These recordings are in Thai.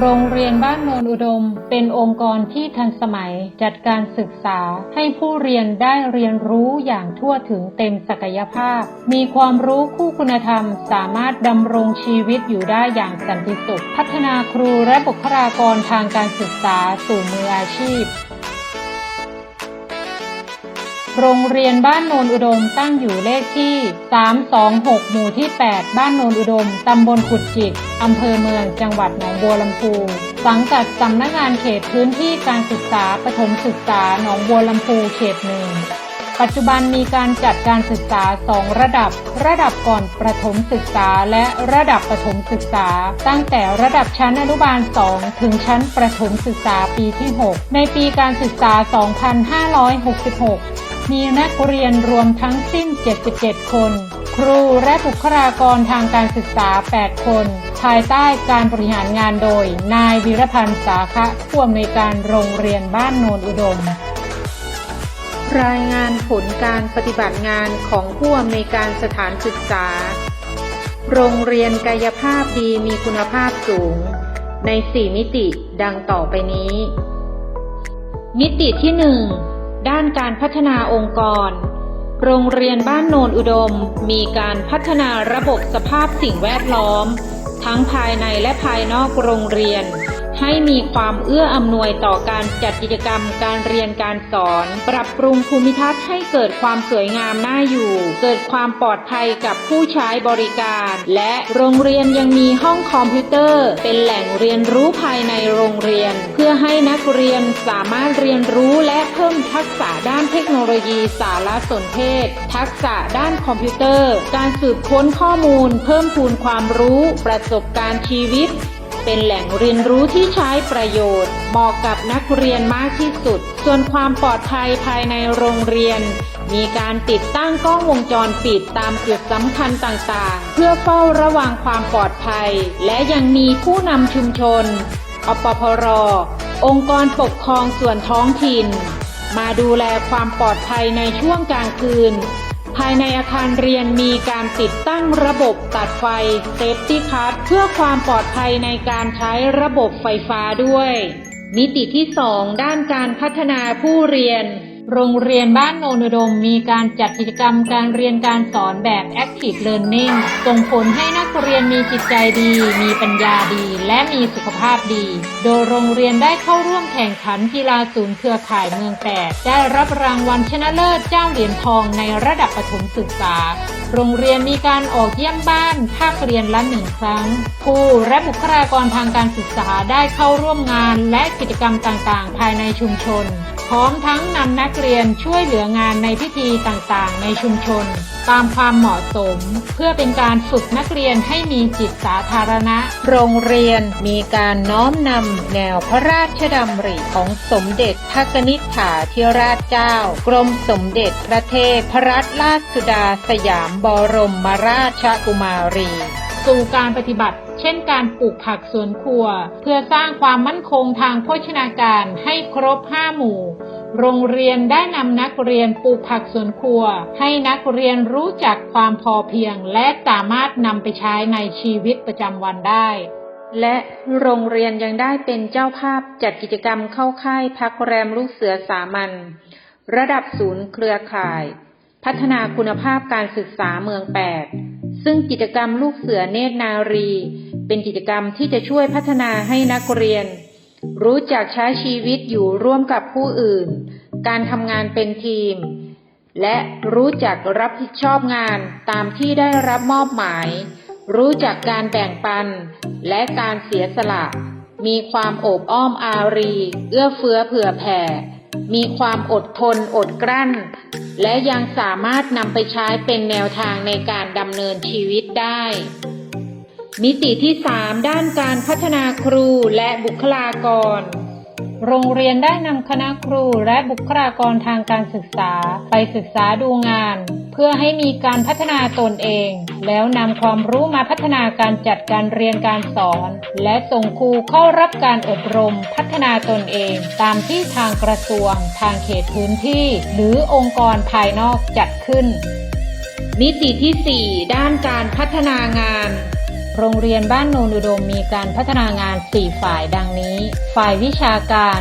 โรงเรียนบ้านโนนอุดม เป็นองค์กรที่ทันสมัยจัดการศึกษาให้ผู้เรียนได้เรียนรู้อย่างทั่วถึงเต็มศักยภาพ มีความรู้คู่คุณธรรม สามารถดำรงชีวิตอยู่ได้อย่างสันติสุข พัฒนาครูและบุคลากรทางการศึกษาสู่มืออาชีพ โรงเรียนบ้านโนนอุดมตั้งอยู่เลขที่ 326 หมู่ที่ 8 บ้านโนนอุดม ตำบลขุดจิก อำเภอเมือง จังหวัดหนองบัวลำพู สังกัดสำนักงานเขตพื้นที่การศึกษาประถมศึกษาหนองบัวลำพูเขตหนึ่งปัจจุบันมีการจัดการศึกษา 2 ระดับ ระดับก่อนประถมศึกษาและระดับประถมศึกษา ตั้งแต่ระดับชั้นอนุบาล 2 ถึงชั้นประถมศึกษาปีที่ 6 ในปีการศึกษา 2566 มีนักเรียนรวมทั้งสิ้น 77 คน ครูและบุคลากรทางการศึกษา 8 คน ภายใต้การบริหารงานโดย นายวิรพันธ์สาคะผู้อำนวยการโรงเรียนบ้านโนนอุดม รายงานผลการปฏิบัติงานของผู้อำนวยการสถานศึกษา โรงเรียนกายภาพดีมีคุณภาพสูง ใน 4 มิติดังต่อไปนี้ มิติที่ 1 ด้านการพัฒนาองค์กร โรงเรียนบ้านโนนอุดม มีการพัฒนาระบบสภาพสิ่งแวดล้อม ทั้งภายในและภายนอกโรงเรียน ให้มีความเอื้ออำนวยต่อการจัดกิจกรรมการเรียนการสอน ปรับปรุงภูมิทัศน์ให้เกิดความสวยงามน่าอยู่ เกิดความปลอดภัยกับผู้ใช้บริการ และโรงเรียนยังมีห้องคอมพิวเตอร์ เป็นแหล่งเรียนรู้ภายในโรงเรียน เพื่อให้นักเรียนสามารถเรียนรู้และเพิ่มทักษะด้านเทคโนโลยีสารสนเทศ ทักษะด้านคอมพิวเตอร์ การสืบค้นข้อมูล เพิ่มพูนความรู้ ประสบการณ์ชีวิต เป็นแหล่งเรียนรู้ที่ใช้ประโยชน์เหมาะกับนักเรียนมากที่สุด ส่วนความปลอดภัยภายในโรงเรียน มีการติดตั้งกล้องวงจรปิดตามจุดสำคัญต่างๆ เพื่อเฝ้าระวังความปลอดภัย และยังมีผู้นำชุมชน อปพร องค์กรปกครองส่วนท้องถิ่น มาดูแลความปลอดภัยในช่วงกลางคืน ภายในอาคารเรียนมีการติดตั้งระบบตัดไฟเซฟตี้คัทเพื่อความปลอดภัยในการใช้ระบบไฟฟ้าด้วย มิติที่ 2 ด้านการพัฒนาผู้เรียน โรงเรียนบ้านโนนอุดมมีการจัดกิจกรรมการเรียนการสอนแบบ Active Learning ส่งผลให้นักเรียนมีจิตใจดี มีปัญญาดี และมีสุขภาพดี โดยโรงเรียนได้เข้าร่วมแข่งขันกีฬาศูนย์เครือข่ายเมืองแปดได้รับรางวัลชนะเลิศเจ้าเหรียญทองในระดับประถมศึกษา โรงเรียนมีการออกเยี่ยมบ้านภาคเรียนละหนึ่งครั้งครูและบุคลากรทางการศึกษาได้เข้าร่วมงานและกิจกรรมต่างๆ ภายในชุมชนพร้อมทั้งนำนักเรียนช่วยเหลืองานในพิธีต่างๆ ในชุมชน ตามความเหมาะสม เพื่อเป็นการฝึกนักเรียนให้มีจิตสาธารณะ โรงเรียนมีการน้อมนำแนวพระราชดำริของสมเด็จพระนิษฐาธิราชเจ้า กรมสมเด็จพระเทพรัตนราชสุดาสยามบรมราชกุมารี สู่การปฏิบัติ เช่นการปลูกผักสวนครัว เพื่อสร้างความมั่นคงทางโภชนาการให้ครบ 5 หมู่ โรงเรียนได้นำนักเรียนปลูกผักสวนครัว ให้นักเรียนรู้จักความพอเพียง และสามารถนำไปใช้ในชีวิตประจำวันได้และโรงเรียนยังได้เป็นเจ้าภาพจัดกิจกรรมเข้าค่ายพักแรมลูกเสือสามัญระดับศูนย์เครือข่าย พัฒนาคุณภาพการศึกษาเมืองแปดซึ่งกิจกรรมลูกเสือเนตรนารี เป็นกิจกรรมที่จะช่วยพัฒนาให้นักเรียน รู้จักใช้ชีวิตอยู่ร่วมกับผู้อื่น การทำงานเป็นทีม และรู้จักรับผิดชอบงานตามที่ได้รับมอบหมาย รู้จักการแบ่งปัน และการเสียสละ มีความโอบอ้อมอารี เอื้อเฟื้อเผื่อแผ่ มีความอดทนอดกลั้น และยังสามารถนำไปใช้เป็นแนวทางในการดำเนินชีวิตได้ มิติที่ 3 ด้านการพัฒนาครูและบุคลากร โรงเรียนได้นำคณะครูและบุคลากรทางการศึกษาไปศึกษาดูงาน เพื่อให้มีการพัฒนาตนเอง แล้วนำความรู้มาพัฒนาการจัดการเรียนการสอน และส่งครูเข้ารับการอบรมพัฒนาตนเอง ตามที่ทางกระทรวง ทางเขตพื้นที่ หรือองค์กรภายนอกจัดขึ้น มิติที่ 4 ด้านการพัฒนางาน โรงเรียนบ้านโนนอุดมมีการพัฒนางาน 4 ฝ่ายดังนี้ ฝ่ายวิชาการ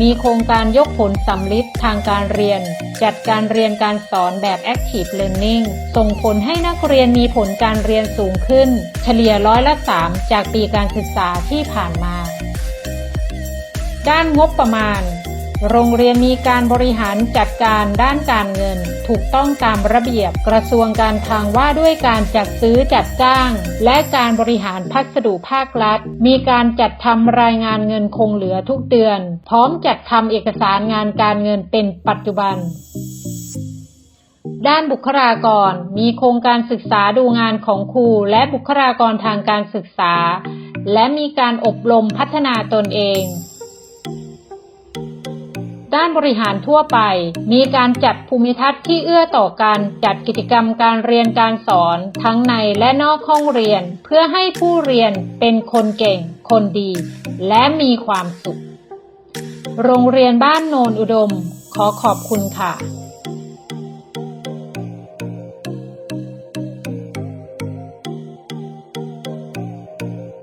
มีโครงการยกผลสำลิดทางการเรียน จัดการเรียนการสอนแบบ Active Learning ส่งผลให้นักเรียนมีผลการเรียนสูงขึ้น เฉลี่ยร้อยละ 3 จากปีการศึกษาที่ผ่านมา ด้านงบประมาณ โรงเรียนมีการบริหารจัดการด้านการเงิน ถูกต้องตามระเบียบกระทรวงการคลังว่าด้วยการจัดซื้อจัดจ้าง และการบริหารพัสดุภาครัฐ มีการจัดทำรายงานเงินคงเหลือทุกเดือน พร้อมจัดทำเอกสารงานการเงินเป็นปัจจุบันด้านบุคลากรมีโครงการศึกษาดูงานของครูและบุคลากรทางการศึกษา และมีการอบรมพัฒนาตนเอง ด้านบริหารทั่วไป มีการจัดภูมิทัศน์ที่เอื้อต่อการจัดกิจกรรมการเรียนการสอนทั้งในและนอกห้องเรียน เพื่อให้ผู้เรียนเป็นคนเก่ง คนดี และมีความสุข โรงเรียนบ้านโนนอุดม ขอขอบคุณค่ะ